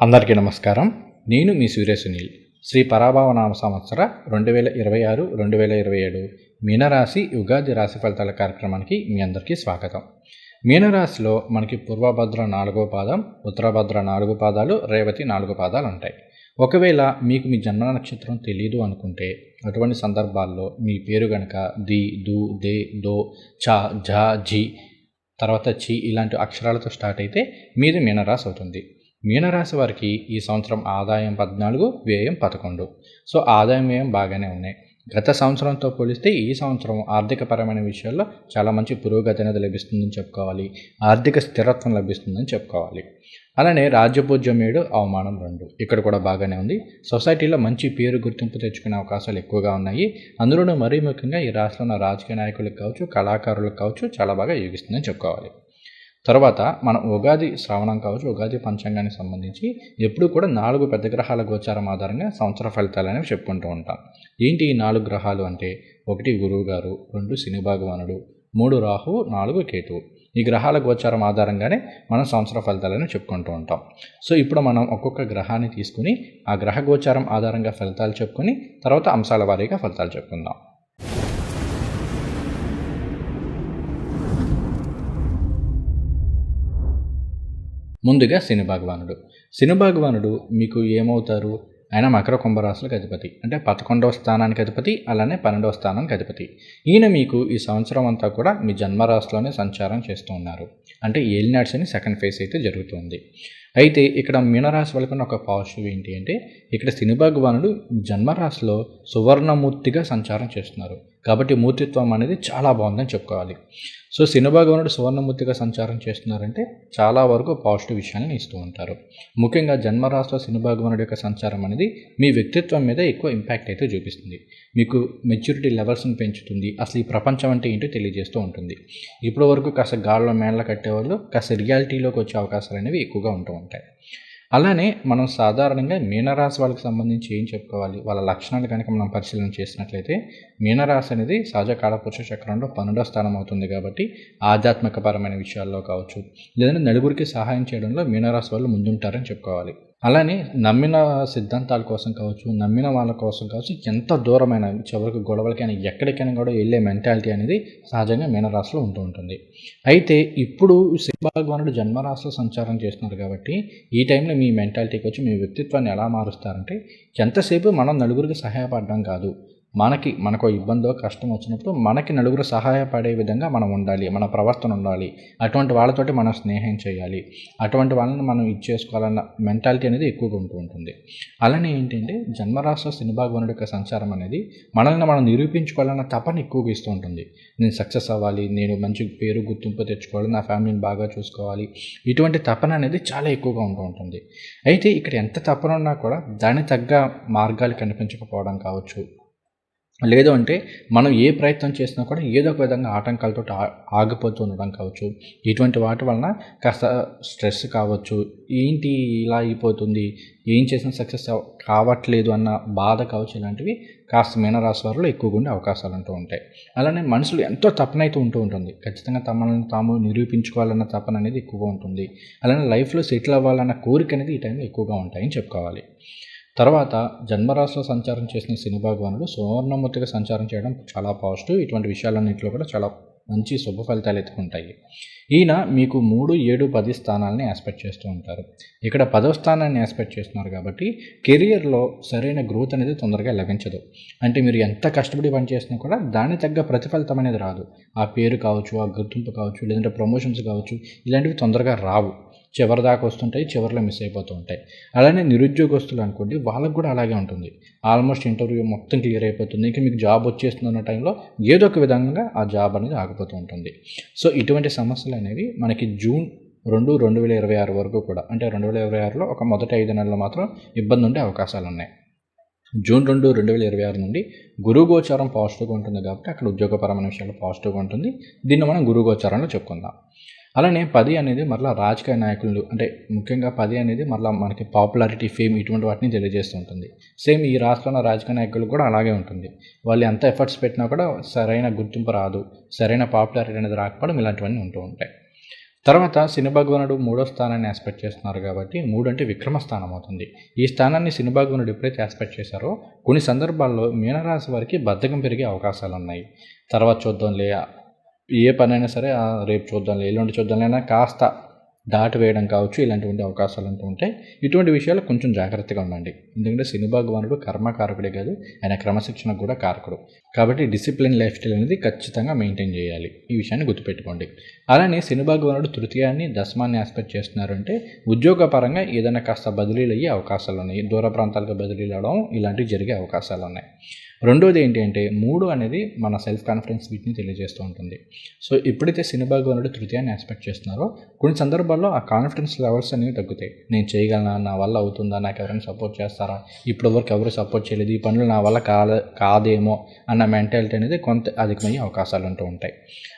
అందరికీ నమస్కారం. నేను మీ సూర్య సునీల్. శ్రీ పరాభావనామ సంవత్సర రెండు వేల ఇరవై ఆరు రెండు వేల ఇరవై ఏడు మీనరాశి ఉగాది రాశి ఫలితాల కార్యక్రమానికి మీ అందరికీ స్వాగతం. మీనరాశిలో మనకి పూర్వభద్ర నాలుగో పాదం ఉత్తరభద్ర నాలుగు పాదాలు రేవతి నాలుగు పాదాలు ఉంటాయి. ఒకవేళ మీకు మీ జన్మ నక్షత్రం తెలియదు అనుకుంటే అటువంటి సందర్భాల్లో మీ పేరు గనక ది దు దే దో చ ఝ జి తర్వాత చి ఇలాంటి అక్షరాలతో స్టార్ట్ అయితే మీది మీనరాశి అవుతుంది. మీనరాశి వారికి ఈ సంవత్సరం ఆదాయం పద్నాలుగు వ్యయం పదకొండు. సో ఆదాయం వ్యయం బాగానే ఉన్నాయి. గత సంవత్సరంతో పోలిస్తే ఈ సంవత్సరం ఆర్థికపరమైన విషయాల్లో చాలా మంచి పురోగతి అనేది లభిస్తుందని చెప్పుకోవాలి. ఆర్థిక స్థిరత్వం లభిస్తుందని చెప్పుకోవాలి. అలానే రాజ్యపూజ్యం ఏడు అవమానం రెండు. ఇక్కడ కూడా బాగానే ఉంది. సొసైటీలో మంచి పేరు గుర్తింపు తెచ్చుకునే అవకాశాలు ఎక్కువగా ఉన్నాయి. అందులోనూ మరీ ముఖ్యంగా ఈ రాష్ట్రంలో ఉన్న రాజకీయ నాయకులకు కావచ్చు కళాకారులకు కావచ్చు చాలా బాగా యోగిస్తుందని చెప్పుకోవాలి. తర్వాత మనం ఉగాది శ్రావణం కావచ్చు ఉగాది పంచాంగానికి సంబంధించి ఎప్పుడు కూడా నాలుగు పెద్ద గ్రహాల గోచారం ఆధారంగా సంవత్సర ఫలితాలు అనేవి చెప్పుకుంటూ ఉంటాం. ఏంటి ఈ నాలుగు గ్రహాలు అంటే? ఒకటి గురువు గారు రెండు శని భగవానుడు మూడు రాహువు నాలుగు కేతువు ఈ గ్రహాల గోచారం ఆధారంగానే మనం సంవత్సర ఫలితాలను చెప్పుకుంటూ ఉంటాం. సో ఇప్పుడు మనం ఒక్కొక్క గ్రహాన్ని తీసుకుని ఆ గ్రహ గోచారం ఆధారంగా ఫలితాలు చెప్పుకొని తర్వాత అంశాల వారీగా ఫలితాలు చెప్పుకుందాం. ముందుగా శని భగవానుడు. శని భగవానుడు మీకు ఏమవుతారు? ఆయన మకర కుంభరాశులకు అధిపతి. అంటే పదకొండవ స్థానానికి అధిపతి అలానే పన్నెండవ స్థానానికి అధిపతి. ఈయన మీకు ఈ సంవత్సరం అంతా కూడా మీ జన్మరాశిలోనే సంచారం చేస్తూ ఉన్నారు. అంటే ఏలినాడ్స్ అని సెకండ్ ఫేజ్ అయితే జరుగుతుంది. అయితే ఇక్కడ మీనరాశి వాళ్ళకున్న ఒక పాజిటివ్ ఏంటి అంటే ఇక్కడ శని భగవానుడు జన్మరాశిలో సువర్ణమూర్తిగా సంచారం చేస్తున్నారు. కాబట్టి మూర్తిత్వం అనేది చాలా బాగుందని చెప్పుకోవాలి. సో సినిభాగవనుడు సువర్ణమూర్తిగా సంచారం చేస్తున్నారంటే చాలా వరకు పాజిటివ్ విషయాన్ని ఇస్తూ ఉంటారు. ముఖ్యంగా జన్మరాశిలో సినిభాగవనుడు యొక్క సంచారం అనేది మీ వ్యక్తిత్వం మీద ఎక్కువ ఇంపాక్ట్ అయితే చూపిస్తుంది. మీకు మెచ్యూరిటీ లెవెల్స్ని పెంచుతుంది. అసలు ఈ ప్రపంచం అంటే ఏంటో తెలియజేస్తూ ఉంటుంది. ఇప్పటి వరకు కాస్త గాల్లో మేళ్ళ కట్టేవాళ్ళు కాస్త రియాలిటీలోకి వచ్చే అవకాశాలు అనేవి ఎక్కువగా ఉంటూ ఉంటాయి. అలానే మనం సాధారణంగా మీనరాశి వాళ్ళకి సంబంధించి ఏం చెప్పుకోవాలి? వాళ్ళ లక్షణాలు కనుక మనం పరిశీలన చేసినట్లయితే మీనరాశి అనేది సహజ కాలపురుష చక్రంలో పన్నెండో స్థానం అవుతుంది కాబట్టి ఆధ్యాత్మికపరమైన విషయాల్లో కావచ్చు లేదంటే నలుగురికి సహాయం చేయడంలో మీనరాశి వాళ్ళు ముందుంటారని చెప్పుకోవాలి. అలానే నమ్మిన సిద్ధాంతాల కోసం కావచ్చు నమ్మిన వాళ్ళ కోసం కావచ్చు ఎంత దూరమైన చివరికి గొడవలకైనా ఎక్కడికైనా కూడా వెళ్ళే మెంటాలిటీ అనేది సహజంగా మీనరాశిలో ఉంటూ ఉంటుంది. అయితే ఇప్పుడు శని జన్మరాశిలో సంచారం చేస్తున్నారు కాబట్టి ఈ టైంలో మీ మెంటాలిటీకి వచ్చి మీ వ్యక్తిత్వాన్ని ఎలా మారుస్తారంటే ఎంతసేపు మనం నలుగురికి సహాయపడడం కాదు. మనకి మనకు ఇబ్బందో కష్టం వచ్చినప్పుడు మనకి నలుగురు సహాయపడే విధంగా మనం ఉండాలి మన ప్రవర్తన ఉండాలి. అటువంటి వాళ్ళతోటి మనం స్నేహం చేయాలి. అటువంటి వాళ్ళని మనం ఇచ్చేసుకోవాలన్న మెంటాలిటీ అనేది ఎక్కువగా ఉంటూ ఉంటుంది. అలానే ఏంటంటే జన్మరాష్ట్ర శని యొక్క సంచారం అనేది మనల్ని మనం నిరూపించుకోవాలన్న తపన ఎక్కువగా ఇస్తూ ఉంటుంది. నేను సక్సెస్ అవ్వాలి నేను మంచి పేరు గుర్తింపు తెచ్చుకోవాలి నా ఫ్యామిలీని బాగా చూసుకోవాలి. ఇటువంటి తపన అనేది చాలా ఎక్కువగా ఉంటూ ఉంటుంది. అయితే ఇక్కడ ఎంత తపన ఉన్నా కూడా దాని తగ్గ మార్గాలు కనిపించకపోవడం కావచ్చు. లేదు అంటే మనం ఏ ప్రయత్నం చేసినా కూడా ఏదో ఒక విధంగా ఆటంకాలతో ఆగిపోతూ ఉండడం కావచ్చు. ఇటువంటి వాటి వలన కాస్త స్ట్రెస్ కావచ్చు. ఏంటి ఇలా అయిపోతుంది? ఏం చేసినా సక్సెస్ కావట్లేదు అన్న బాధ కావచ్చు ఇలాంటివి కాస్త మీనరాశి వారిలో ఎక్కువగా ఉండే అవకాశాలు అంటూ ఉంటాయి. అలానే మనుషులు ఎంతో తపనైతే ఉంటూ ఉంటుంది. ఖచ్చితంగా తమను తాము నిరూపించుకోవాలన్న తపన అనేది ఎక్కువగా ఉంటుంది. అలానే లైఫ్లో సెటిల్ అవ్వాలన్న కోరిక అనేది ఈ టైంలో ఎక్కువగా ఉంటాయని చెప్పుకోవాలి. తర్వాత జన్మరాశిలో సంచారం చేసిన శని భగవానుడు సువర్ణమూర్తిగా సంచారం చేయడం చాలా పాజిటివ్. ఇటువంటి విషయాలన్నింటిలో కూడా చాలా మంచి శుభ ఫలితాలు ఎత్తుకుంటాయి ఈయన మీకు మూడు ఏడు పది స్థానాలని ఆస్పెక్ట్ చేస్తూ ఉంటారు. ఇక్కడ పదవ స్థానాన్ని ఆస్పెక్ట్ చేస్తున్నారు కాబట్టి కెరియర్లో సరైన గ్రోత్ అనేది తొందరగా లభించదు. అంటే మీరు ఎంత కష్టపడి పనిచేసినా కూడా దాని తగ్గ ప్రతిఫలితం అనేది రాదు. ఆ పేరు కావచ్చు ఆ గుర్తింపు కావచ్చు లేదంటే ప్రమోషన్స్ కావచ్చు ఇలాంటివి తొందరగా రావు. చివరి దాకా వస్తుంటాయి చివరిలో మిస్ అయిపోతూ ఉంటాయి. అలానే నిరుద్యోగస్తులు అనుకోండి వాళ్ళకు కూడా అలాగే ఉంటుంది. ఆల్మోస్ట్ ఇంటర్వ్యూ మొత్తం క్లియర్ అయిపోతుంది. ఇంకా మీకు జాబ్ వచ్చేస్తుంది అన్న టైంలో ఏదో ఒక విధంగా ఆ జాబ్ అనేది ఆగిపోతూ ఉంటుంది. సో ఇటువంటి సమస్యలు అనేవి మనకి జూన్ రెండు రెండు వేల ఇరవై ఆరు వరకు కూడా అంటే రెండు వేల ఇరవై ఆరులో ఒక మొదటి ఐదు నెలలు మాత్రం ఇబ్బంది ఉండే అవకాశాలు ఉన్నాయి. జూన్ రెండు రెండు వేల ఇరవై ఆరు నుండి గురు గోచారం పాజిటివ్గా ఉంటుంది కాబట్టి అక్కడ ఉద్యోగపరమైన విషయాలు పాజిటివ్గా ఉంటుంది. దీన్ని మనం గురు గోచారంలో చెప్పుకుందాం. అలానే పది అనేది మరలా రాజకీయ నాయకులు అంటే ముఖ్యంగా పది అనేది మరలా మనకి పాపులారిటీ ఫేమ్ ఇటువంటి వాటిని తెలియజేస్తూ ఉంటుంది. సేమ్ ఈ రాష్ట్రంలో రాజకీయ నాయకులు కూడా అలాగే ఉంటుంది. వాళ్ళు ఎంత ఎఫర్ట్స్ పెట్టినా కూడా సరైన గుర్తింపు రాదు సరైన పాపులారిటీ అనేది రాకపోవడం ఇలాంటివన్నీ ఉంటూ ఉంటాయి. తర్వాత శనిభగవనుడు మూడో స్థానాన్ని ఆస్పెక్ట్ చేస్తున్నారు కాబట్టి మూడు అంటే విక్రమ స్థానం అవుతుంది. ఈ స్థానాన్ని శనిభగవనుడు ఎప్పుడైతే ఆస్పెక్ట్ చేశారో కొన్ని సందర్భాల్లో మీనరాశి వారికి బద్ధకం పెరిగే అవకాశాలు ఉన్నాయి తర్వాత చూద్దాంలే ఏ పనైనా సరే ఆ, రేపు చూద్దాంలే ఎల్లుండి చూద్దాంలే అయినా కాస్త దాటి వేయడం కావచ్చు ఇలాంటివంటి అవకాశాలు అంటూ ఉంటాయి ఇటువంటి విషయాలు కొంచెం జాగ్రత్తగా ఉండండి. ఎందుకంటే శని భగవానుడు కర్మకారకుడే కాదు ఆయన క్రమశిక్షణకు కూడా కారకుడు. కాబట్టి డిసిప్లిన్ లైఫ్ స్టైల్ అనేది ఖచ్చితంగా మెయింటైన్ చేయాలి. ఈ విషయాన్ని గుర్తుపెట్టుకోండి. అలానే శని భగవానుడు తృతీయాన్ని దశమాన్ని ఆస్పెక్ట్ చేస్తున్నారు అంటే ఉద్యోగపరంగా ఏదైనా కాస్త బదిలీలు అయ్యే అవకాశాలు ఉన్నాయి దూర ప్రాంతాలకు బదిలీలు అవడం ఇలాంటివి జరిగే అవకాశాలు ఉన్నాయి రెండోది ఏంటి అంటే మూడు అనేది మన సెల్ఫ్ కాన్ఫిడెన్స్ వీటిని తెలియజేస్తూ ఉంటుంది. సో ఎప్పుడైతే సినిమా భగవానుడు తృతీయాన్ని ఎక్స్పెక్ట్ చేస్తున్నారో కొన్ని సందర్భాల్లో ఆ కాన్ఫిడెన్స్ లెవెల్స్ అనేవి తగ్గుతాయి. నేను చేయగలనా? నా వల్ల అవుతుందా? నాకు ఎవరైనా సపోర్ట్ చేస్తారా? ఇప్పుడు వరకు ఎవరు సపోర్ట్ చేయలేదు. ఈ పనులు నా వల్ల కాద కాదేమో అన్న మెంటాలిటీ అనేది కొంత అధికమయ్యే అవకాశాలు ఉంటూ ఉంటాయి.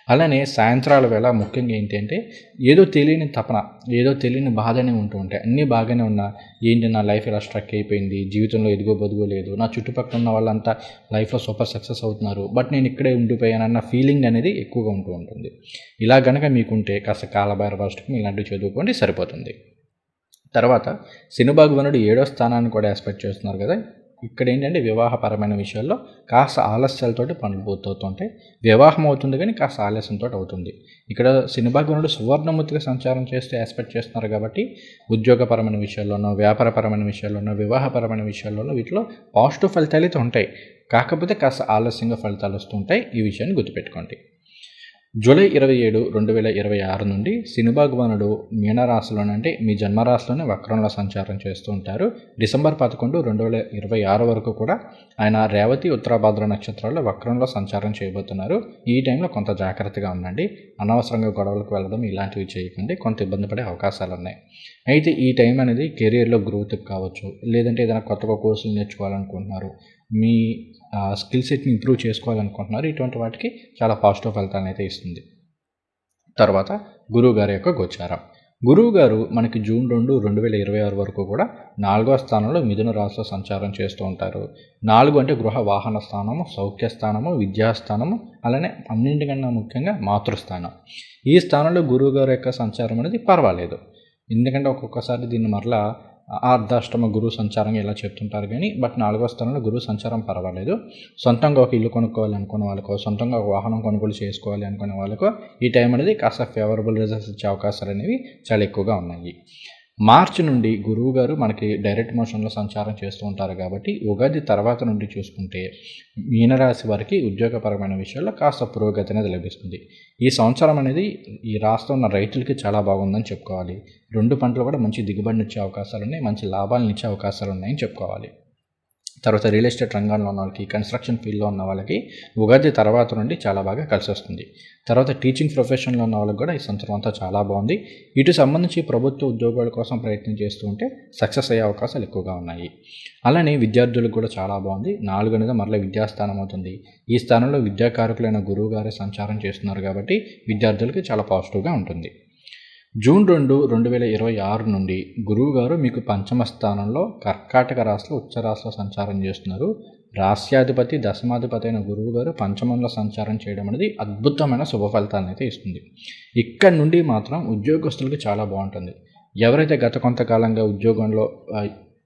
అలానే సాయంత్రాల వేళ ముఖ్యంగా ఏంటి అంటే ఏదో తెలియని తపన ఏదో తెలియని బాధనే ఉంటూ ఉంటాయి. అన్నీ బాగానే ఉన్నా ఏంటి నా లైఫ్ ఇలా స్ట్రక్ అయిపోయింది? జీవితంలో ఎదుగో బదుగో లేదు. నా చుట్టుపక్కల ఉన్న వాళ్ళంతా లైఫ్లో సూపర్ సక్సెస్ అవుతున్నారు. బట్ నేను ఇక్కడే ఉండిపోయానన్న ఫీలింగ్ అనేది ఎక్కువగా ఉంటూ ఉంటుంది. ఇలా గనక మీకుంటే కాస్త కాలభైర అష్టకం ఇలాంటివి చదువుకోండి సరిపోతుంది. తర్వాత శని ఏడో స్థానాన్ని కూడా ఎక్స్పెక్ట్ చేస్తున్నారు కదా. ఇక్కడ ఏంటంటే వివాహపరమైన విషయాల్లో కాస్త ఆలస్యాలతో పనులు పూర్తవుతుంటాయి వివాహం అవుతుంది కానీ కాస్త ఆలస్యంతో అవుతుంది. ఇక్కడ శని సువర్ణమూర్తిగా సంచారం చేస్తూ ఎక్స్పెక్ట్ చేస్తున్నారు కాబట్టి ఉద్యోగపరమైన విషయాల్లోనో వ్యాపారపరమైన విషయాల్లోనో వివాహపరమైన విషయాల్లోనో వీటిలో పాజిటివ్ ఫలితాలు అయితే ఉంటాయి. కాకపోతే కాస్త ఆలస్యంగా ఫలితాలు వస్తుంటాయి ఈ విషయాన్ని గుర్తుపెట్టుకోండి. జూలై ఇరవై ఏడు రెండు వేల ఇరవై ఆరు నుండి శని మీనరాశిలోనే అంటే మీ జన్మరాశిలోనే వక్రంలో సంచారం చేస్తూ ఉంటారు. డిసెంబర్ పదకొండు రెండు వేల ఇరవై ఆరు వరకు కూడా ఆయన రేవతి ఉత్తరాభాద్ర నక్షత్రాల్లో వక్రంలో సంచారం చేయబోతున్నారు. ఈ టైంలో కొంత జాగ్రత్తగా ఉండండి. అనవసరంగా గొడవలకు వెళ్ళడం ఇలాంటివి చేయకండి. కొంత ఇబ్బంది పడే అవకాశాలు ఉన్నాయి. అయితే ఈ టైం అనేది కెరియర్లో గ్రోత్కి కావచ్చు. లేదంటే ఏదైనా కొత్తగా కోర్సులు నేర్చుకోవాలనుకుంటున్నారు. మీ స్కిల్ సెట్ని ఇంప్రూవ్ చేసుకోవాలనుకుంటున్నారు. ఇటువంటి వాటికి చాలా పాజిటివ్ ఫలితాలను అయితే ఇస్తుంది. తర్వాత గురువు గారి యొక్క గోచారం. గురువు గారు మనకి జూన్ రెండు రెండు వేల ఇరవై ఆరు వరకు కూడా నాలుగో స్థానంలో మిథున రాశిలో సంచారం చేస్తూ ఉంటారు. నాలుగు అంటే గృహ వాహన స్థానము సౌఖ్య స్థానము విద్యాస్థానము అలానే అన్నింటికన్నా ముఖ్యంగా మాతృస్థానం. ఈ స్థానంలో గురువు గారి యొక్క సంచారం అనేది పర్వాలేదు. ఎందుకంటే ఒక్కొక్కసారి దీన్ని మరలా అర్ధాష్టమ గురువు సంచారం ఇలా చెప్తుంటారు కానీ బట్ నాలుగో స్థానంలో గురువు సంచారం పర్వాలేదు. సొంతంగా ఒక ఇల్లు కొనుక్కోవాలి అనుకున్న వాళ్ళకు సొంతంగా ఒక వాహనం కొనుగోలు చేసుకోవాలి అనుకునే వాళ్ళకు ఈ టైం అనేది కాస్త ఫేవరబుల్ రిజల్ట్స్ ఇచ్చే అవకాశాలు అనేవి చాలా ఎక్కువగా ఉన్నాయి. మార్చి నుండి గురువు గారు మనకి డైరెక్ట్ మోషన్లో సంచారం చేస్తూ ఉంటారు కాబట్టి ఉగాది తర్వాత నుండి చూసుకుంటే మీనరాశి వారికి ఉద్యోగపరమైన విషయాల్లో కాస్త పురోగతి అనేది లభిస్తుంది. ఈ సంవత్సరం అనేది ఈ రాష్ట్రం ఉన్న రైతులకి చాలా బాగుందని చెప్పుకోవాలి. రెండు పంటలు కూడా మంచి దిగుబడినిచ్చే అవకాశాలు ఉన్నాయి మంచి లాభాలను ఇచ్చే అవకాశాలు ఉన్నాయని చెప్పుకోవాలి. తర్వాత రియల్ ఎస్టేట్ రంగంలో ఉన్న వాళ్ళకి కన్స్ట్రక్షన్ ఫీల్డ్లో ఉన్న వాళ్ళకి ఉగాది తర్వాత నుండి చాలా బాగా కలిసి వస్తుంది తర్వాత టీచింగ్ ప్రొఫెషన్లో ఉన్న వాళ్ళకి కూడా ఈ సంవత్సరం అంతా చాలా బాగుంది. ఇటు సంబంధించి ప్రభుత్వ ఉద్యోగాల కోసం ప్రయత్నం చేస్తూ ఉంటే సక్సెస్ అయ్యే అవకాశాలు ఎక్కువగా ఉన్నాయి. అలానే విద్యార్థులకు కూడా చాలా బాగుంది. నాలుగు అనేది మరలా విద్యాస్థానం అవుతుంది. ఈ స్థానంలో విద్యాకారకులైన గురువు గారే సంచారం చేస్తున్నారు కాబట్టి విద్యార్థులకి చాలా పాజిటివ్గా ఉంటుంది. జూన్ రెండు రెండు వేల ఇరవై ఆరు నుండి గురువు గారు మీకు పంచమ స్థానంలో కర్కాటక రాశిలో ఉచ్చ రాశిలో సంచారం చేస్తున్నారు. రాస్యాధిపతి దశమాధిపతి అయిన గురువు గారు పంచమంలో సంచారం చేయడం అనేది అద్భుతమైన శుభ ఫలితాన్ని అయితే ఇస్తుంది. ఇక్కడ నుండి మాత్రం ఉద్యోగస్తులకు చాలా బాగుంటుంది. ఎవరైతే గత కొంతకాలంగా ఉద్యోగంలో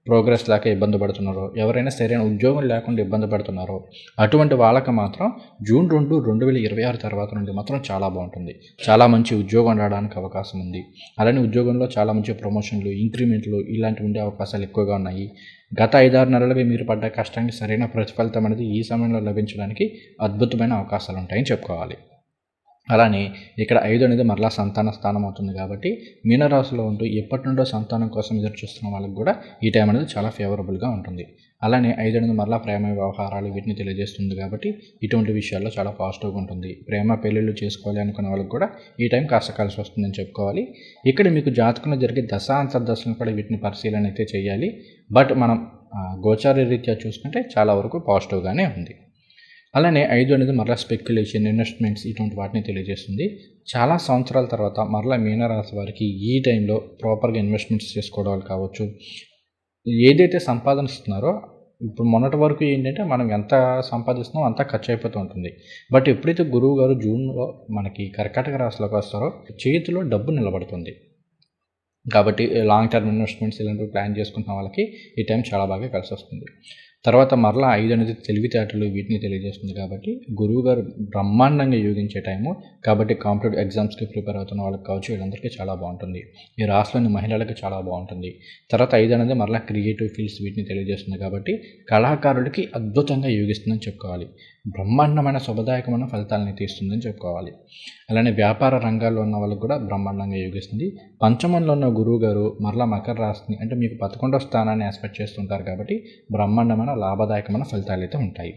ప్రోగ్రెస్ లేక ఇబ్బంది పడుతున్నారో ఎవరైనా సరైన ఉద్యోగం లేకుండా ఇబ్బంది పడుతున్నారో అటువంటి వాళ్ళకి మాత్రం జూన్ రెండు రెండు వేల ఇరవై ఆరు తర్వాత నుండి మాత్రం చాలా బాగుంటుంది. చాలా మంచి ఉద్యోగం రావడానికి అవకాశం ఉంది. అలానే ఉద్యోగంలో చాలా మంచి ప్రమోషన్లు ఇంక్రిమెంట్లు ఇలాంటివి ఉండే అవకాశాలు ఎక్కువగా ఉన్నాయి. గత ఐదారు నెలలుగా మీరు పడ్డ కష్టానికి సరైన ప్రతిఫలితం అనేది ఈ సమయంలో లభించడానికి అద్భుతమైన అవకాశాలు ఉంటాయని చెప్పుకోవాలి. అలానే ఇక్కడ ఐదు అనేది మరలా సంతాన స్థానం అవుతుంది కాబట్టి మీనరాశిలో ఉంటూ ఎప్పటి నుండో సంతానం కోసం ఎదురు చూస్తున్న వాళ్ళకి కూడా ఈ టైం అనేది చాలా ఫేవరబుల్గా ఉంటుంది. అలానే ఐదు అనేది మరలా ప్రేమ వ్యవహారాలు వీటిని తెలియజేస్తుంది కాబట్టి ఇటువంటి విషయాల్లో చాలా పాజిటివ్గా ఉంటుంది. ప్రేమ పెళ్ళిళ్ళు చేసుకోవాలి అనుకునే వాళ్ళకి కూడా ఈ టైం కాస్త కలిసి వస్తుందని చెప్పుకోవాలి. ఇక్కడ మీకు జాతకంలో జరిగే దశ అంతర్దశలను కూడా వీటిని పరిశీలన అయితే చేయాలి. బట్ మనం గోచార రీత్యా చూసుకుంటే చాలా వరకు పాజిటివ్గానే ఉంది. అలానే ఐదు అనేది మరలా స్పెక్యులేషన్ ఇన్వెస్ట్మెంట్స్ ఇటువంటి వాటిని తెలియజేస్తుంది. చాలా సంవత్సరాల తర్వాత మరలా మీనరాశి వారికి ఈ టైంలో ప్రాపర్గా ఇన్వెస్ట్మెంట్స్ చేసుకోవడం కావచ్చు. ఏదైతే సంపాదన ఇస్తున్నారో ఇప్పుడు మొన్నటి వరకు ఏంటంటే మనం ఎంత సంపాదిస్తున్నామో అంత ఖర్చు అయిపోతూ ఉంటుంది. బట్ ఎప్పుడైతే గురువు గారు జూన్లో మనకి కర్కాటక రాశిలోకి వస్తారో చేతిలో డబ్బు నిలబడుతుంది. కాబట్టి లాంగ్ టర్మ్ ఇన్వెస్ట్మెంట్స్ ఇలాంటివి ప్లాన్ చేసుకుంటున్న వాళ్ళకి ఈ టైం చాలా బాగా కలిసి వస్తుంది తర్వాత మరలా ఐదు అనేది తెలివితేటలు వీటిని తెలియజేస్తుంది కాబట్టి గురువు గారు బ్రహ్మాండంగా యోగించే టైము కాబట్టి కాంపిటేటివ్ ఎగ్జామ్స్కి ప్రిపేర్ అవుతున్న వాళ్ళకి కావచ్చు వీళ్ళందరికీ చాలా బాగుంటుంది. ఈ రాష్ట్రంలోని మహిళలకు చాలా బాగుంటుంది. తర్వాత ఐదు అనేది మరలా క్రియేటివ్ ఫీల్డ్స్ వీటిని తెలియజేస్తుంది కాబట్టి కళాకారుడికి అద్భుతంగా యోగిస్తుందని చెప్పుకోవాలి. బ్రహ్మాండమైన శుభదాయకమైన ఫలితాలని తీస్తుందని చెప్పుకోవాలి. అలానే వ్యాపార రంగాల్లో ఉన్న వాళ్ళకి కూడా బ్రహ్మాండంగా యోగిస్తుంది. పంచమంలో ఉన్న గురువు గారు మరలా మకర రాశిని అంటే మీకు పదకొండవ స్థానాన్ని ఎక్స్పెక్ట్ చేస్తుంటారు కాబట్టి బ్రహ్మాండమైన లాభదాయకమైన ఫలితాలు అయితే ఉంటాయి.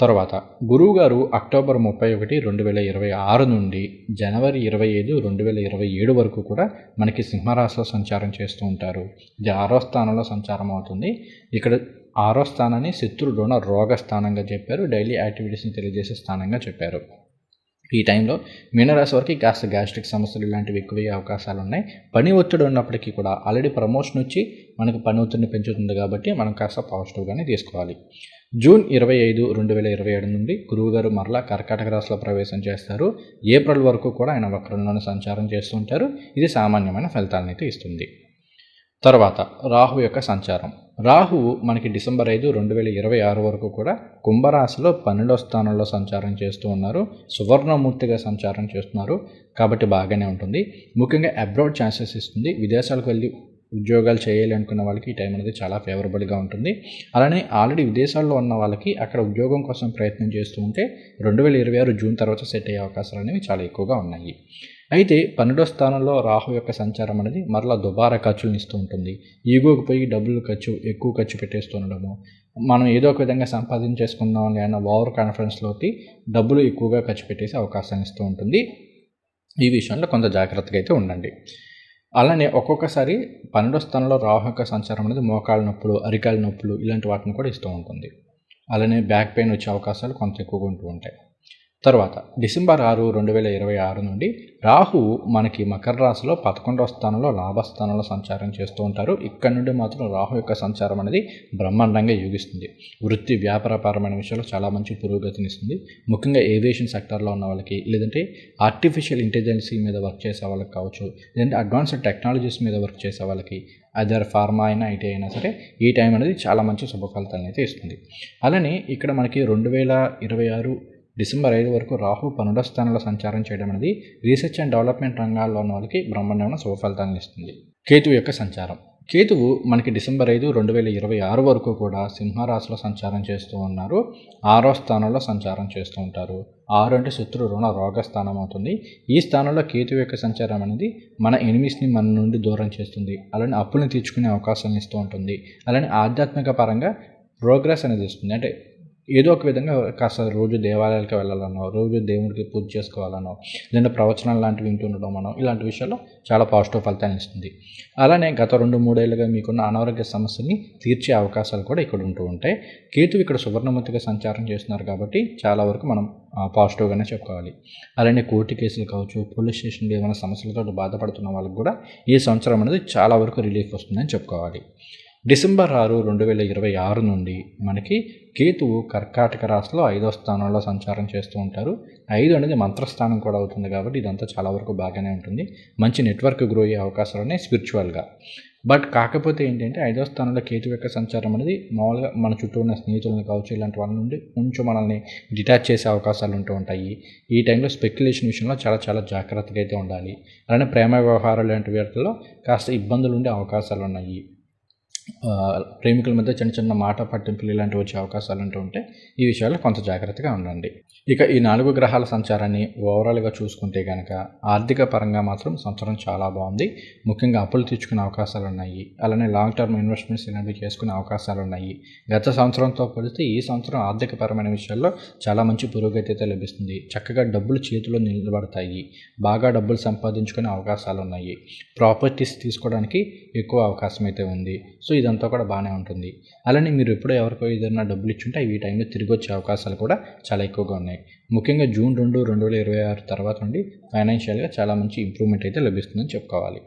తర్వాత గురువు గారు అక్టోబర్ ముప్పై ఒకటి రెండు వేల ఇరవై ఆరు నుండి జనవరి ఇరవై ఐదు రెండు వేల ఇరవై ఏడు వరకు కూడా మనకి సింహరాశిలో సంచారం చేస్తూ ఉంటారు. ఇది ఆరో స్థానంలో సంచారం అవుతుంది. ఇక్కడ ఆరో స్థానాన్ని శత్రుడోన రోగ స్థానంగా చెప్పారు. డైలీ యాక్టివిటీస్ని తెలియజేసే స్థానంగా చెప్పారు. ఈ టైంలో మీనరాశి వరకు కాస్త గ్యాస్ట్రిక్ సమస్యలు ఇలాంటివి ఎక్కువయ్యే అవకాశాలు ఉన్నాయి. పని ఒత్తిడి ఉన్నప్పటికీ కూడా ఆల్రెడీ ప్రమోషన్ వచ్చి మనకు పని ఒత్తిడిని పెంచుతుంది కాబట్టి మనం కాస్త పాజిటివ్గానే తీసుకోవాలి. జూన్ ఇరవై ఐదు రెండు వేల ఇరవై ఏడు నుండి గురువుగారు మరలా కర్కాటక రాశిలో ప్రవేశం చేస్తారు. ఏప్రిల్ వరకు కూడా ఆయన వక్రంలోనే సంచారం చేస్తుంటారు ఇది సామాన్యమైన ఫలితాలను అయితే ఇస్తుంది. తర్వాత రాహు యొక్క సంచారం. రాహువు మనకి డిసెంబర్ ఐదు రెండు వేల ఇరవై ఆరు వరకు కూడా కుంభరాశిలో పన్నెండో స్థానంలో సంచారం చేస్తూ ఉన్నారు. సువర్ణమూర్తిగా సంచారం చేస్తున్నారు. కాబట్టి బాగానే ఉంటుంది. ముఖ్యంగా అబ్రాడ్ ఛాన్సెస్ ఇస్తుంది. విదేశాలకు వెళ్ళి ఉద్యోగాలు చేయాలి అనుకున్న వాళ్ళకి ఈ టైం అనేది చాలా ఫేవరబుల్గా ఉంటుంది. అలానే ఆల్రెడీ విదేశాల్లో ఉన్న వాళ్ళకి అక్కడ ఉద్యోగం కోసం ప్రయత్నం చేస్తూ ఉంటే రెండు వేల ఇరవై ఆరు జూన్ తర్వాత సెట్ అయ్యే అవకాశాలు అనేవి చాలా ఎక్కువగా ఉన్నాయి. అయితే పన్నెండో స్థానంలో రాహు యొక్క సంచారం అనేది మరలా దుబారా ఖర్చులను ఇస్తూ ఉంటుంది. ఈగోకు పోయి డబ్బులు ఖర్చు ఎక్కువ ఖర్చు పెట్టేస్తుండడము మనం ఏదో ఒక విధంగా సంపాదించేసుకుందాం అన్న ఓవర్ కాన్ఫిడెన్స్లోకి డబ్బులు ఎక్కువగా ఖర్చు పెట్టేసే అవకాశం ఇస్తూ ఉంటుంది. ఈ విషయంలో కొంత జాగ్రత్తగా అయితే ఉండండి. అలానే ఒక్కొక్కసారి పన్నెండో స్థానంలో రాహు యొక్క సంచారం అనేది మోకాళ్ళ నొప్పులు అరికాల నొప్పులు ఇలాంటి వాటిని కూడా ఇస్తూ ఉంటుంది. అలానే బ్యాక్ పెయిన్ వచ్చే అవకాశాలు కొంత ఎక్కువగా ఉంటూ ఉంటాయి. తర్వాత డిసెంబర్ ఆరు రెండు వేల ఇరవై ఆరు నుండి రాహు మనకి మకర రాశిలో పదకొండవ స్థానంలో లాభస్థానంలో సంచారం చేస్తూ ఉంటారు. ఇక్కడ నుండి మాత్రం రాహు యొక్క సంచారం అనేది బ్రహ్మాండంగా యోగిస్తుంది. వృత్తి వ్యాపారపరమైన విషయాలు చాలా మంచి పురోగతిని ఇస్తుంది. ముఖ్యంగా ఏవియేషన్ సెక్టార్లో ఉన్న వాళ్ళకి లేదంటే ఆర్టిఫిషియల్ ఇంటెలిజెన్సీ మీద వర్క్ చేసే వాళ్ళకి కావచ్చు లేదంటే అడ్వాన్స్డ్ టెక్నాలజీస్ మీద వర్క్ చేసే వాళ్ళకి అదర్ ఫార్మా అయినా ఐటీ అయినా సరే ఈ టైం అనేది చాలా మంచి శుభ ఫలితాలను అయితే ఇస్తుంది. అలానే ఇక్కడ మనకి రెండు వేల ఇరవై ఆరు డిసెంబర్ ఐదు వరకు రాహు పన్నెండో స్థానంలో సంచారం చేయడం అనేది రీసెర్చ్ అండ్ డెవలప్మెంట్ రంగాల్లో ఉన్న వాళ్ళకి బ్రహ్మాండమైన శుభఫలితాన్ని ఇస్తుంది. కేతువు యొక్క సంచారం. కేతువు మనకి డిసెంబర్ ఐదు రెండు వేల ఇరవై ఆరు వరకు కూడా సింహరాశిలో సంచారం చేస్తూ ఉన్నారు. ఆరో స్థానంలో సంచారం చేస్తూ ఉంటారు. ఆరు అంటే శత్రు రుణ రోగ స్థానం అవుతుంది. ఈ స్థానంలో కేతు యొక్క సంచారం అనేది మన ఎనిమిస్ని మన నుండి దూరం చేస్తుంది. అలానే అప్పులను తీర్చుకునే అవకాశాన్ని ఇస్తూ ఉంటుంది. అలానే ఆధ్యాత్మిక పరంగా ప్రోగ్రెస్ అనేది ఇస్తుంది. అంటే ఏదో ఒక విధంగా కాస్త రోజు దేవాలయాలకు వెళ్ళాలనో రోజు దేవుడికి పూజ చేసుకోవాలనో లేదా ప్రవచనాలు లాంటివి వింటుండడం మనం ఇలాంటి విషయాల్లో చాలా పాజిటివ్ ఫలితాన్ని ఇస్తుంది. అలానే గత రెండు మూడేళ్ళుగా మీకున్న అనారోగ్య సమస్యని తీర్చే అవకాశాలు కూడా ఇక్కడ ఉంటూ ఉంటాయి. కేతు ఇక్కడ సువర్ణమతిగా సంచారం చేస్తున్నారు కాబట్టి చాలా వరకు మనం పాజిటివ్గానే చెప్పుకోవాలి. అలానే కోర్టు కేసులు కావచ్చు పోలీస్ స్టేషన్లో ఏమైనా సమస్యలతో బాధపడుతున్న వాళ్ళకి కూడా ఈ సంవత్సరం అనేది చాలా వరకు రిలీఫ్ వస్తుందని చెప్పుకోవాలి. డిసెంబర్ ఆరు రెండు వేల ఇరవై ఆరు నుండి మనకి కేతువు కర్కాటక రాశిలో ఐదో స్థానంలో సంచారం చేస్తూ ఉంటారు. ఐదు అనేది మంత్రస్థానం కూడా అవుతుంది కాబట్టి ఇదంతా చాలా వరకు బాగానే ఉంటుంది. మంచి నెట్వర్క్ గ్రో అయ్యే అవకాశాలు ఉన్నాయి స్పిరిచువల్గా. బట్ కాకపోతే ఏంటంటే ఐదో స్థానంలో కేతు యొక్క సంచారం అనేది మామూలుగా మన చుట్టూ ఉన్న స్నేహితులను కావచ్చు ఇలాంటి వాళ్ళ నుండి కొంచెం మనల్ని డిటాచ్ చేసే అవకాశాలు ఉంటూ ఉంటాయి. ఈ టైంలో స్పెక్యులేషన్ విషయంలో చాలా చాలా జాగ్రత్తగా అయితే ఉండాలి. అలానే ప్రేమ వ్యవహారాలు లాంటి వీటిలో కాస్త ఇబ్బందులు ఉండే అవకాశాలు ఉన్నాయి. ప్రేమికుల మధ్య చిన్న చిన్న మాట పట్టింపులు ఇలాంటివి వచ్చే అవకాశాలు అంటూ ఉంటే ఈ విషయాల్లో కొంత జాగ్రత్తగా ఉండండి. ఇక ఈ నాలుగు గ్రహాల సంచారాన్ని ఓవరాల్గా చూసుకుంటే కనుక ఆర్థిక పరంగా మాత్రం సంవత్సరం చాలా బాగుంది. ముఖ్యంగా అప్పులు తీర్చుకునే అవకాశాలు ఉన్నాయి. అలానే లాంగ్ టర్మ్ ఇన్వెస్ట్మెంట్స్ ఇలాంటివి చేసుకునే అవకాశాలు ఉన్నాయి. గత సంవత్సరంతో పోలిస్తే ఈ సంవత్సరం ఆర్థికపరమైన విషయాల్లో చాలా మంచి పురోగతి అయితే లభిస్తుంది. చక్కగా డబ్బులు చేతిలో నిలబడతాయి. బాగా డబ్బులు సంపాదించుకునే అవకాశాలు ఉన్నాయి. ప్రాపర్టీస్ తీసుకోవడానికి ఎక్కువ అవకాశం అయితే ఉంది. సో ఇదంతా కూడా బాగానే ఉంటుంది. అలానే మీరు ఎప్పుడో ఎవరికో ఏదైనా డబ్బులు ఇచ్చుంటే ఈ టైంలో తిరిగి వచ్చే అవకాశాలు కూడా చాలా ఎక్కువగా ఉన్నాయి. ముఖ్యంగా జూన్ రెండు రెండు వేల ఇరవై ఆరు తర్వాత నుండి ఫైనాన్షియల్గా చాలా మంచి ఇంప్రూవ్మెంట్ అయితే లభిస్తుందని చెప్పుకోవాలి.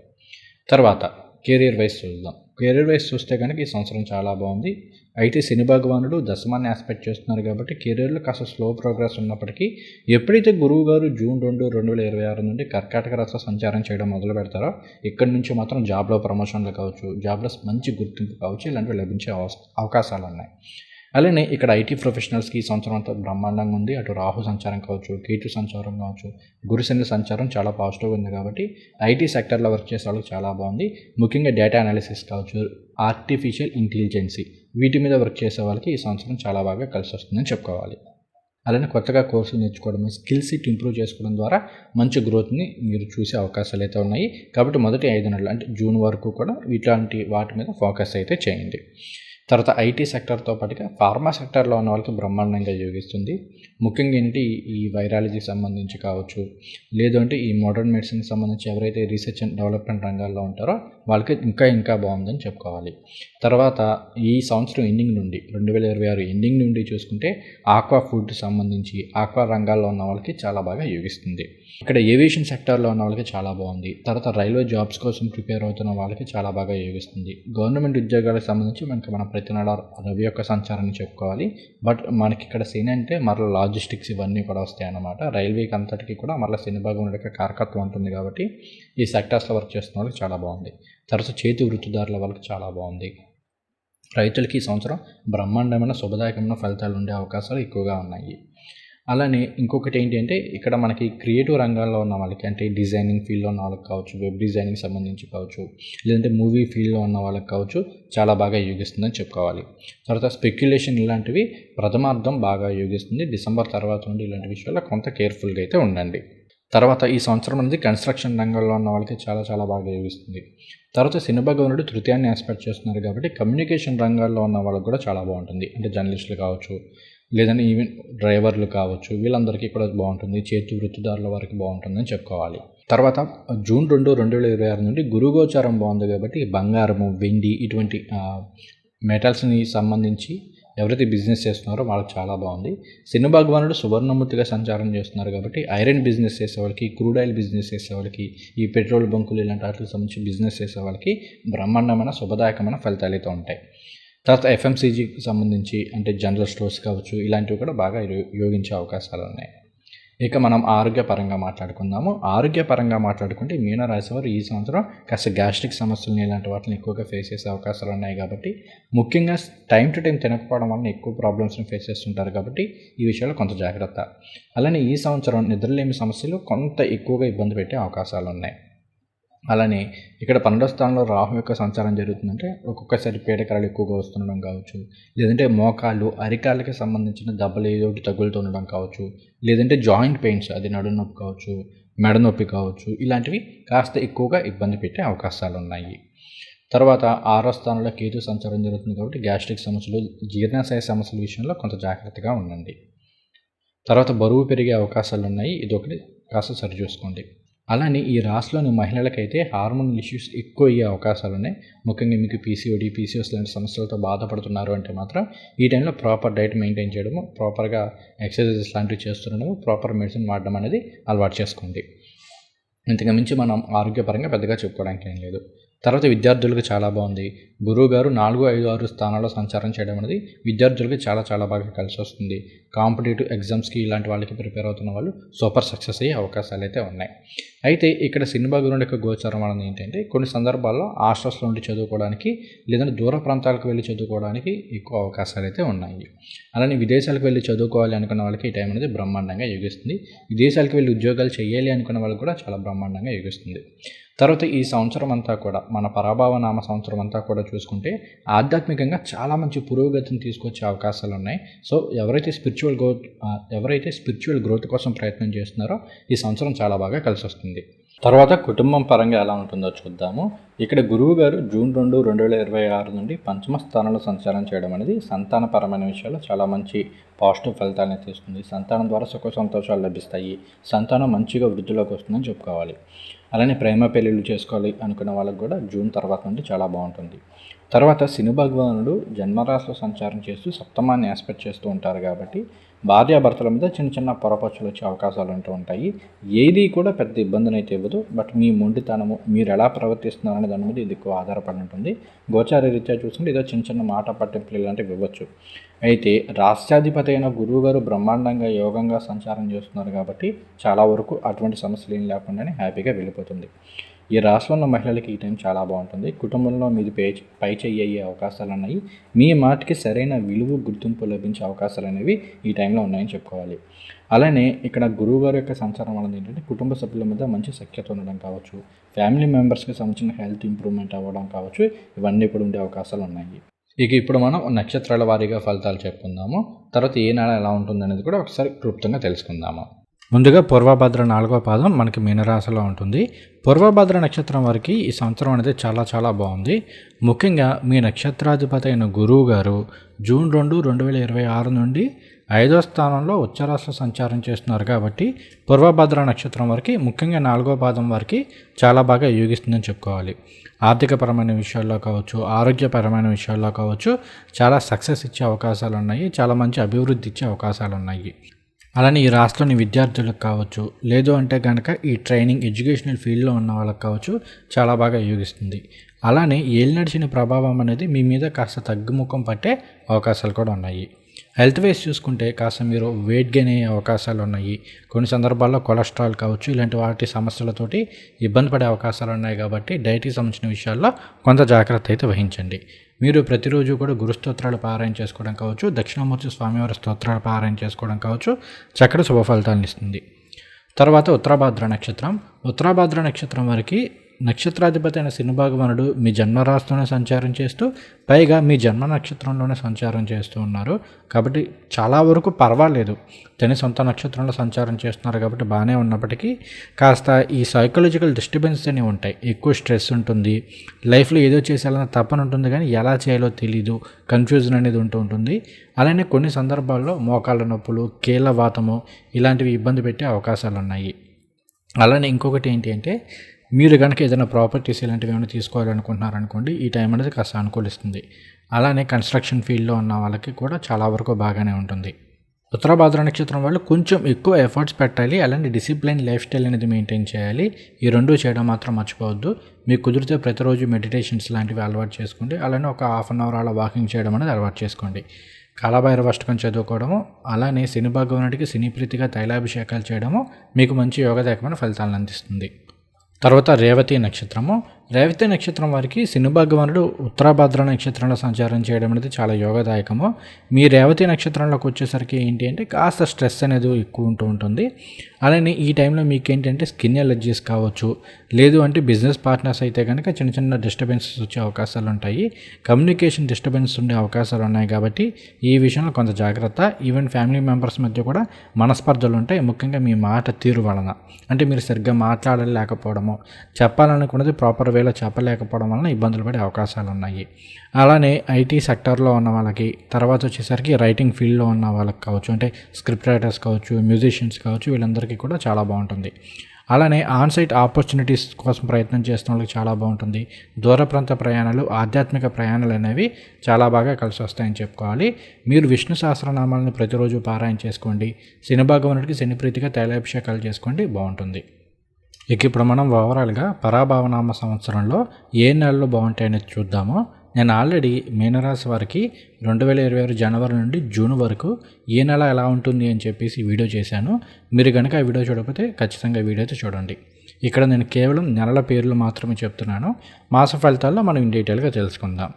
తర్వాత కెరీర్ వైజ్ చూద్దాం. కెరీర్ వైజ్ చూస్తే కనుక ఈ సంవత్సరం చాలా బాగుంది. అయితే శని భగవానుడు దశమాన్ని ఆస్పెక్ట్ చేస్తున్నారు కాబట్టి కెరీర్లో కాస్త స్లో ప్రోగ్రెస్ ఉన్నప్పటికీ ఎప్పుడైతే గురువు గారు జూన్ రెండు రెండు వేల ఇరవై ఆరు నుండి కర్కాటక రాష్ట్ర సంచారం చేయడం మొదలు పెడతారో ఇక్కడి నుంచి మాత్రం జాబ్లో ప్రమోషన్లు కావచ్చు జాబ్లో మంచి గుర్తింపు కావచ్చు ఇలాంటివి లభించే అవకాశాలు ఉన్నాయి అలానే ఇక్కడ ఐటీ ప్రొఫెషనల్స్కి ఈ సంవత్సరం అంతా బ్రహ్మాండంగా ఉంది. అటు రాహు సంచారం కావచ్చు కేతు సంచారం కావచ్చు గురుశని సంచారం చాలా పాజిటివ్గా ఉంది కాబట్టి ఐటీ సెక్టర్లో వర్క్ చేసే వాళ్ళకి చాలా బాగుంది. ముఖ్యంగా డేటా అనాలిసిస్ కావచ్చు ఆర్టిఫిషియల్ ఇంటెలిజెన్సీ వీటి మీద వర్క్ చేసే వాళ్ళకి ఈ సంవత్సరం చాలా బాగా కలిసి వస్తుందని చెప్పుకోవాలి. అలానే కొత్తగా కోర్సులు నేర్చుకోవడం స్కిల్ సెట్ ఇంప్రూవ్ చేసుకోవడం ద్వారా మంచి గ్రోత్ని మీరు చూసే అవకాశాలు అయితే ఉన్నాయి. కాబట్టి మొదటి ఐదు నెలలు అంటే జూన్ వరకు కూడా ఇట్లాంటి వాటి మీద ఫోకస్ అయితే చేయండి. తర్వాత ఐటీ సెక్టర్తో పాటుగా ఫార్మా సెక్టర్లో ఉన్న వాళ్ళకి బ్రహ్మాండంగా యోగిస్తుంది. ముఖ్యంగా ఏంటి? ఈ వైరాలజీకి సంబంధించి కావచ్చు లేదంటే ఈ మోడర్న్ మెడిసిన్కి సంబంధించి ఎవరైతే రీసెర్చ్ అండ్ డెవలప్మెంట్ రంగాల్లో ఉంటారో వాళ్ళకి ఇంకా ఇంకా బాగుందని చెప్పుకోవాలి. తర్వాత ఈ సంవత్సరం ఎండింగ్ నుండి రెండు వేల ఇరవై ఆరు ఎండింగ్ నుండి చూసుకుంటే ఆక్వా ఫుడ్ సంబంధించి ఆక్వా రంగాల్లో ఉన్న వాళ్ళకి చాలా బాగా యోగిస్తుంది. ఇక్కడ ఏవియేషన్ సెక్టార్లో ఉన్న వాళ్ళకి చాలా బాగుంది. తర్వాత రైల్వే జాబ్స్ కోసం ప్రిపేర్ అవుతున్న వాళ్ళకి చాలా బాగా యోగిస్తుంది. గవర్నమెంట్ ఉద్యోగాలకు సంబంధించి మనకి మన ప్రతి నెల రవి యొక్క సంచారాన్ని చెప్పుకోవాలి. బట్ మనకి ఇక్కడ సీన్ అంటే మరలా లాజిస్టిక్స్ ఇవన్నీ కూడా వస్తాయి అన్నమాట. రైల్వేకి అంతటికి కూడా మరలా శని భాగం కారకత్వం ఉంటుంది కాబట్టి ఈ సెక్టార్స్లో వర్క్ చేస్తున్న వాళ్ళకి చాలా బాగుంది. తర్వాత చేతి వృత్తిదారుల వాళ్ళకి చాలా బాగుంది. రైతులకి ఈ సంవత్సరం బ్రహ్మాండమైన శుభదాయకమైన ఫలితాలు ఉండే అవకాశాలు ఎక్కువగా ఉన్నాయి. అలానే ఇంకొకటి ఏంటంటే ఇక్కడ మనకి క్రియేటివ్ రంగాల్లో ఉన్న వాళ్ళకి అంటే డిజైనింగ్ ఫీల్డ్లో ఉన్న వాళ్ళకి కావచ్చు వెబ్ డిజైనింగ్ సంబంధించి కావచ్చు లేదంటే మూవీ ఫీల్డ్లో ఉన్న వాళ్ళకి కావచ్చు చాలా బాగా యోగిస్తుందని చెప్పుకోవాలి. తర్వాత స్పెక్యులేషన్ ఇలాంటివి ప్రథమార్థం బాగా యోగిస్తుంది. డిసెంబర్ తర్వాత నుండి ఇలాంటి విషయాల్లో కొంత కేర్ఫుల్గా అయితే ఉండండి. తర్వాత ఈ సంవత్సరం అనేది కన్స్ట్రక్షన్ రంగంలో ఉన్న వాళ్ళకి చాలా చాలా బాగా యోగిస్తుంది తర్వాత సినిమా భగవానుడు తృతీయాన్ని ఆస్పెక్ట్ చేస్తున్నారు కాబట్టి కమ్యూనికేషన్ రంగాల్లో ఉన్న వాళ్ళకి కూడా చాలా బాగుంటుంది. అంటే జర్నలిస్టులు కావచ్చు లేదంటే ఈవెన్ డ్రైవర్లు కావచ్చు వీళ్ళందరికీ కూడా బాగుంటుంది. చేతి వృత్తిదారుల వారికి బాగుంటుందని చెప్పుకోవాలి. తర్వాత జూన్ రెండు రెండు వేల ఇరవై ఆరు నుండి గురుగోచారం బాగుంది కాబట్టి బంగారము వెండి ఇటువంటి మెటల్స్ని సంబంధించి ఎవరైతే బిజినెస్ చేస్తున్నారో వాళ్ళకి చాలా బాగుంది. శని భగవానుడు సువర్ణమూర్తిగా సంచారం చేస్తున్నారు కాబట్టి ఐరన్ బిజినెస్ చేసే వాళ్ళకి క్రూడ్ ఆయిల్ బిజినెస్ చేసే వాళ్ళకి ఈ పెట్రోల్ బంకులు ఇలాంటి వాటికి సంబంధించి బిజినెస్ చేసే వాళ్ళకి బ్రహ్మాండమైన శుభదాయకమైన ఫలితాలు అయితే ఉంటాయి. తర్వాత ఎఫ్ఎంసీజీకి సంబంధించి అంటే జనరల్ స్టోర్స్ కావచ్చు ఇలాంటివి కూడా బాగా యోగించే అవకాశాలు ఉన్నాయి. ఇక మనం ఆరోగ్యపరంగా మాట్లాడుకుందాము. ఆరోగ్యపరంగా మాట్లాడుకుంటే మీనరాశి వారు ఈ సంవత్సరం కాస్త గ్యాస్ట్రిక్ సమస్యలు ఇలాంటి వాటిని ఎక్కువగా ఫేస్ చేసే అవకాశాలు ఉన్నాయి కాబట్టి ముఖ్యంగా టైం టు టైం తినకపోవడం వలన ఎక్కువ ప్రాబ్లమ్స్ని ఫేస్ చేస్తుంటారు కాబట్టి ఈ విషయంలో కొంత జాగ్రత్త. అలానే ఈ సంవత్సరం నిద్రలేమి సమస్యలు కొంత ఎక్కువగా ఇబ్బంది పెట్టే అవకాశాలు ఉన్నాయి. అలానే ఇక్కడ పన్నెండో స్థానంలో రాహు యొక్క సంచారం జరుగుతుందంటే ఒక్కొక్కసారి పీడకరాలు ఎక్కువగా వస్తుండడం కావచ్చు. లేదంటే మోకాళ్ళు అరికాళ్ళకి సంబంధించిన దెబ్బలు ఏదో ఒకటి తగులుతుండడం కావచ్చు. లేదంటే జాయింట్ పెయిన్స్ అది నడు నొప్పి కావచ్చు మెడ నొప్పి కావచ్చు ఇలాంటివి కాస్త ఎక్కువగా ఇబ్బంది పెట్టే అవకాశాలు ఉన్నాయి తర్వాత ఆరో స్థానంలో కేతు సంచారం జరుగుతుంది కాబట్టి గ్యాస్ట్రిక్ సమస్యలు జీర్ణాశయ సమస్యల విషయంలో కొంత జాగ్రత్తగా ఉండండి. తర్వాత బరువు పెరిగే అవకాశాలు ఉన్నాయి ఇది ఒకటి కాస్త సరి చూసుకోండి. అలానే ఈ రాశిలోని మహిళలకైతే హార్మోన్ ఇష్యూస్ ఎక్కువ అయ్యే అవకాశాలు ఉన్నాయి ముఖ్యంగా మీకు పీసీఓడి పీసీఓస్ లాంటి సమస్యలతో బాధపడుతున్నారు అంటే మాత్రం ఈ టైంలో ప్రాపర్ డైట్ మెయింటైన్ చేయడము ప్రాపర్గా ఎక్సర్సైజెస్ లాంటివి చేస్తుండడము ప్రాపర్ మెడిసిన్ వాడడం అనేది అలవాటు చేసుకోండి. ఇంతకు మించి మనం ఆరోగ్యపరంగా పెద్దగా చెప్పుకోవడానికి ఏం లేదు. తర్వాత విద్యార్థులకు చాలా బాగుంది. గురువు గారు నాలుగు ఐదు ఆరు స్థానాల్లో సంచారం చేయడం అనేది విద్యార్థులకి చాలా చాలా బాగా కలిసి వస్తుంది. కాంపిటేటివ్ ఎగ్జామ్స్కి ఇలాంటి వాళ్ళకి ప్రిపేర్ అవుతున్న వాళ్ళు సూపర్ సక్సెస్ అయ్యే అవకాశాలు అయితే ఉన్నాయి. అయితే ఇక్కడ సినిమా గురుడు యొక్క గోచారం అనేది ఏంటంటే కొన్ని సందర్భాల్లో హాస్టల్స్లో ఉండి చదువుకోవడానికి లేదంటే దూర ప్రాంతాలకు వెళ్ళి చదువుకోవడానికి ఎక్కువ అవకాశాలు అయితే ఉన్నాయి. అలానే విదేశాలకు వెళ్ళి చదువుకోవాలి అనుకున్న వాళ్ళకి ఈ టైం అనేది బ్రహ్మాండంగా యోగిస్తుంది. విదేశాలకు వెళ్ళి ఉద్యోగాలు చేయాలి అనుకున్న వాళ్ళకి కూడా చాలా బ్రహ్మాండంగా యోగిస్తుంది. తర్వాత ఈ సంవత్సరం అంతా కూడా మన పరాభావ నామ సంవత్సరం అంతా కూడా చూసుకుంటే ఆధ్యాత్మికంగా చాలా మంచి పురోగతిని తీసుకొచ్చే అవకాశాలు ఉన్నాయి సో ఎవరైతే స్పిరిచువల్ గ్రోత్ ఎవరైతే స్పిరిచువల్ గ్రోత్ కోసం ప్రయత్నం చేస్తున్నారో ఈ సంవత్సరం చాలా బాగా కలిసి వస్తుంది తర్వాత కుటుంబం పరంగా ఎలా ఉంటుందో చూద్దాము. ఇక్కడ గురువు గారు జూన్ రెండు రెండు వేల ఇరవై ఆరు నుండి పంచమ స్థానంలో సంచారం చేయడం అనేది సంతానపరమైన విషయాల్లో చాలా మంచి పాజిటివ్ ఫలితాలను తీస్తుంది. సంతానం ద్వారా సుఖ సంతోషాలు లభిస్తాయి. సంతానం మంచిగా వృద్ధిలోకి వస్తుందని చెప్పుకోవాలి. అలానే ప్రేమ పెళ్ళిళ్ళు చేసుకోవాలి అనుకున్న వాళ్ళకి కూడా జూన్ తర్వాత నుండి చాలా బాగుంటుంది. తర్వాత శని భగవానుడు జన్మరాశిలో సంచారం చేస్తూ సప్తమాన్ని ఆస్పెక్ట్ చేస్తూ ఉంటారు కాబట్టి భార్యాభర్తల మీద చిన్న చిన్న పొరపచ్చులు వచ్చే అవకాశాలు అంటూ ఉంటాయి. ఏది కూడా పెద్ద ఇబ్బందిని అయితే ఇవ్వదు. బట్ మీ మొండితనము మీరు ఎలా ప్రవర్తిస్తున్నారనే దాని మీద ఇది ఎక్కువ ఆధారపడి ఉంటుంది. గోచార రీత్యా చూసుకుంటే ఏదో చిన్న చిన్న మాట పట్టింపులు ఇలాంటివి ఇవ్వచ్చు. అయితే రాష్ట్రాధిపతి అయిన గురువు గారు బ్రహ్మాండంగా యోగంగా సంచారం చేస్తున్నారు కాబట్టి చాలా వరకు అటువంటి సమస్యలు ఏం లేకుండానే హ్యాపీగా వెళ్ళిపోతుంది. ఈ రాశిలో ఉన్న మహిళలకి ఈ టైం చాలా బాగుంటుంది. కుటుంబంలో మీది పే పై చెయ్యి అయ్యే అవకాశాలు ఉన్నాయి. మీ మాటకి సరైన విలువ గుర్తింపు లభించే అవకాశాలు అనేవి ఈ టైంలో ఉన్నాయని చెప్పుకోవాలి. అలానే ఇక్కడ గురువు గారి యొక్క సంచారం అనేది ఏంటంటే కుటుంబ సభ్యుల మీద మంచి సఖ్యత ఉండడం కావచ్చు ఫ్యామిలీ మెంబర్స్కి సంబంధించిన హెల్త్ ఇంప్రూవ్మెంట్ అవ్వడం కావచ్చు ఇవన్నీ ఇప్పుడు ఉండే అవకాశాలు ఉన్నాయి. ఇక ఇప్పుడు మనం నక్షత్రాల వారీగా ఫలితాలు చెప్పుకుందాము. తర్వాత ఏ నెల ఎలా ఉంటుంది అనేది కూడా ఒకసారి క్లుప్తంగా తెలుసుకుందాము. ముందుగా పూర్వభద్ర నాలుగో పాదం మనకి మీనరాశిలో ఉంటుంది. పూర్వభద్ర నక్షత్రం వారికి ఈ సంవత్సరం అనేది చాలా చాలా బాగుంది. ముఖ్యంగా మీ నక్షత్రాధిపతి అయిన గురువు గారు జూన్ రెండు రెండు వేల ఇరవై ఆరు నుండి ఐదో స్థానంలో ఉచ్చరాశ సంచారం చేస్తున్నారు కాబట్టి పూర్వభద్ర నక్షత్రం వారికి ముఖ్యంగా నాలుగో పాదం వారికి చాలా బాగా యోగిస్తుందని చెప్పుకోవాలి. ఆర్థికపరమైన విషయాల్లో కావచ్చు ఆరోగ్యపరమైన విషయాల్లో కావచ్చు చాలా సక్సెస్ ఇచ్చే అవకాశాలు ఉన్నాయి. చాలా మంచి అభివృద్ధి ఇచ్చే అవకాశాలు ఉన్నాయి. అలానే ఈ రాష్ట్రంలోని విద్యార్థులకు కావచ్చు లేదు అంటే కనుక ఈ ట్రైనింగ్ ఎడ్యుకేషనల్ ఫీల్డ్లో ఉన్న వాళ్ళకి కావచ్చు చాలా బాగా యోగిస్తుంది అలానే ఏళ్ళు నడిచిన ప్రభావం అనేది మీ మీద కాస్త తగ్గుముఖం పట్టే అవకాశాలు కూడా ఉన్నాయి. హెల్త్ వైజ్ చూసుకుంటే కాస్త మీరు వెయిట్ గెయిన్ అయ్యే అవకాశాలు ఉన్నాయి. కొన్ని సందర్భాల్లో కొలెస్ట్రాల్ కావచ్చు ఇలాంటి వాటి సమస్యలతోటి ఇబ్బంది పడే అవకాశాలు ఉన్నాయి కాబట్టి డైట్కి సంబంధించిన విషయాల్లో కొంత జాగ్రత్త అయితే వహించండి. మీరు ప్రతిరోజు కూడా గురుస్తోత్రాలు పారాయణ చేసుకోవడం కావచ్చు దక్షిణామూర్తి స్వామివారి స్తోత్రాలు పారాయణ చేసుకోవడం కావచ్చు చక్కటి శుభ ఫలితాలను ఇస్తుంది. తర్వాత ఉత్తరాభాద్ర నక్షత్రం. ఉత్తరాభాద్ర నక్షత్రం వారికి నక్షత్రాధిపతి అయిన శని భగవానుడు మీ జన్మరాశిలోనే సంచారం చేస్తూ పైగా మీ జన్మ నక్షత్రంలోనే సంచారం చేస్తూ ఉన్నారు. కాబట్టి చాలా వరకు పర్వాలేదు. తన సొంత నక్షత్రంలో సంచారం చేస్తున్నారు కాబట్టి బాగానే ఉన్నప్పటికీ కాస్త ఈ సైకలాజికల్ డిస్టర్బెన్స్ అనేవి ఉంటాయి. ఎక్కువ స్ట్రెస్ ఉంటుంది. లైఫ్లో ఏదో చేసేయాలన్న తప్పని ఉంటుంది కానీ ఎలా చేయాలో తెలీదు. కన్ఫ్యూజన్ అనేది ఉంటూ ఉంటుంది. అలానే కొన్ని సందర్భాల్లో మోకాళ్ళ నొప్పులు కీళ్ళ వాతము ఇలాంటివి ఇబ్బంది పెట్టే అవకాశాలు ఉన్నాయి అలానే ఇంకొకటి ఏంటి అంటే మీరు కనుక ఏదైనా ప్రాపర్టీస్ ఇలాంటివి ఏమైనా తీసుకోవాలనుకుంటున్నారనుకోండి ఈ టైం అనేది కాస్త అనుకూలిస్తుంది. అలానే కన్స్ట్రక్షన్ ఫీల్డ్లో ఉన్న వాళ్ళకి కూడా చాలా వరకు బాగానే ఉంటుంది. ఉత్తరాభాద్ర నక్షత్రం వాళ్ళు కొంచెం ఎక్కువ ఎఫర్ట్స్ పెట్టాలి అలాంటి డిసిప్లైన్ లైఫ్ స్టైల్ అనేది మెయింటైన్ చేయాలి. ఈ రెండు చేయడం మాత్రం మర్చిపోవద్దు. మీకు కుదిరితే ప్రతిరోజు మెడిటేషన్స్ లాంటివి అలవాటు చేసుకోండి అలానే ఒక హాఫ్ అన్ అవర్ అలా వాకింగ్ చేయడం అనేది అలవాటు చేసుకోండి. కాలభైరవ అష్టకం చదువుకోవడము అలానే సినీ భగవానుడికి సినీ ప్రీతిగా తైలాభిషేకాలు చేయడము మీకు మంచి యోగదాయకమైన ఫలితాలను అందిస్తుంది. తర్వాత రేవతి నక్షత్రము రేవతి నక్షత్రం వారికి శని భగవానుడు ఉత్తరాభద్ర నక్షత్రంలో సంచారం చేయడం అనేది చాలా యోగదాయకము. మీ రేవతి నక్షత్రంలోకి వచ్చేసరికి ఏంటి అంటే కాస్త స్ట్రెస్ అనేది ఎక్కువ ఉంటూ ఉంటుంది. అలానే ఈ టైంలో మీకు ఏంటంటే స్కిన్ ఎలర్జీస్ కావచ్చు లేదు అంటే బిజినెస్ పార్ట్నర్స్ అయితే కనుక చిన్న చిన్న డిస్టర్బెన్సెస్ వచ్చే అవకాశాలు ఉంటాయి. కమ్యూనికేషన్ డిస్టర్బెన్స్ ఉండే అవకాశాలు ఉన్నాయి కాబట్టి ఈ విషయంలో కొంత జాగ్రత్త. ఈవెన్ ఫ్యామిలీ మెంబర్స్ మధ్య కూడా మనస్పర్ధలు ఉంటాయి. ముఖ్యంగా మీ మాట తీరు వలన. అంటే మీరు సరిగ్గా మాట్లాడలేకపోవడము చెప్పాలనుకున్నది ప్రాపర్ ఒకవేళ చెప్పలేకపోవడం వలన ఇబ్బందులు పడే అవకాశాలు ఉన్నాయి. అలానే ఐటీ సెక్టర్లో ఉన్న వాళ్ళకి తర్వాత వచ్చేసరికి రైటింగ్ ఫీల్డ్లో ఉన్న వాళ్ళకి కావచ్చు అంటే స్క్రిప్ట్ రైటర్స్ కావచ్చు మ్యూజిషియన్స్ కావచ్చు వీళ్ళందరికీ కూడా చాలా బాగుంటుంది. అలానే ఆన్సైట్ ఆపర్చునిటీస్ కోసం ప్రయత్నం చేస్తున్న వాళ్ళకి చాలా బాగుంటుంది. దూర ప్రాంత ప్రయాణాలు ఆధ్యాత్మిక ప్రయాణాలు అనేవి చాలా బాగా కలిసి వస్తాయని చెప్పుకోవాలి. మీరు విష్ణు సహస్రనామాలను ప్రతిరోజు పారాయణ చేసుకోండి. శని భగవానుడికి శని ప్రీతిగా తైలాభిషేకాలు చేసుకోండి. బాగుంటుంది. ఇక ఇప్పుడు మనం ఓవరాల్గా పరాభావనామ సంవత్సరంలో ఏ నెలలు బాగుంటాయనేది చూద్దాము. నేను ఆల్రెడీ మీనరాశి వారికి రెండు వేల ఇరవై ఆరు జనవరి నుండి జూన్ వరకు ఏ నెల ఎలా ఉంటుంది అని చెప్పేసి వీడియో చేశాను. మీరు కనుక ఆ వీడియో చూడకపోతే ఖచ్చితంగా వీడియో అయితే చూడండి. ఇక్కడ నేను కేవలం నెలల పేర్లు మాత్రమే చెప్తున్నాను. మాస ఫలితాల్లో మనం ఇన్ డీటెయిల్గా తెలుసుకుందాం.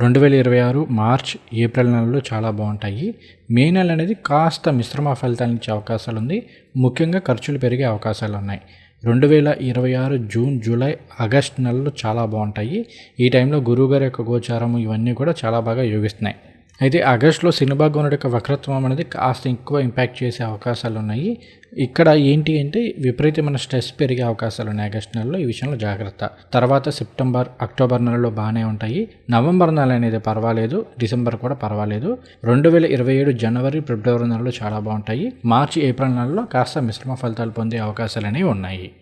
రెండు వేల ఇరవై ఆరు మార్చ్ ఏప్రిల్ నెలలు చాలా బాగుంటాయి. మే నెల అనేది కాస్త మిశ్రమ ఫలితాలు ఇచ్చే అవకాశాలు ఉంది. ముఖ్యంగా ఖర్చులు పెరిగే అవకాశాలు ఉన్నాయి. రెండు వేల ఇరవై ఆరు జూన్ జూలై ఆగస్ట్ నెలలు చాలా బాగుంటాయి. ఈ టైంలో గురువుగారి యొక్క గోచారం ఇవన్నీ కూడా చాలా బాగా యోగిస్తున్నాయి. అయితే ఆగస్టులో సినిమా గోనుడు యొక్క వక్రత్వం అనేది కాస్త ఎక్కువ ఇంపాక్ట్ చేసే అవకాశాలు ఉన్నాయి. ఇక్కడ ఏంటి అంటే విపరీతమైన స్ట్రెస్ పెరిగే అవకాశాలు ఉన్నాయి ఆగస్ట్ నెలలో ఈ విషయంలో జాగ్రత్త. తర్వాత సెప్టెంబర్ అక్టోబర్ నెలలో బాగానే ఉంటాయి. నవంబర్ నెల అనేది పర్వాలేదు డిసెంబర్ కూడా పర్వాలేదు. రెండు వేల ఇరవై ఏడు జనవరి ఫిబ్రవరి నెలలో చాలా బాగుంటాయి. మార్చి ఏప్రిల్ నెలలో కాస్త మిశ్రమ ఫలితాలు పొందే అవకాశాలు అనేవి ఉన్నాయి.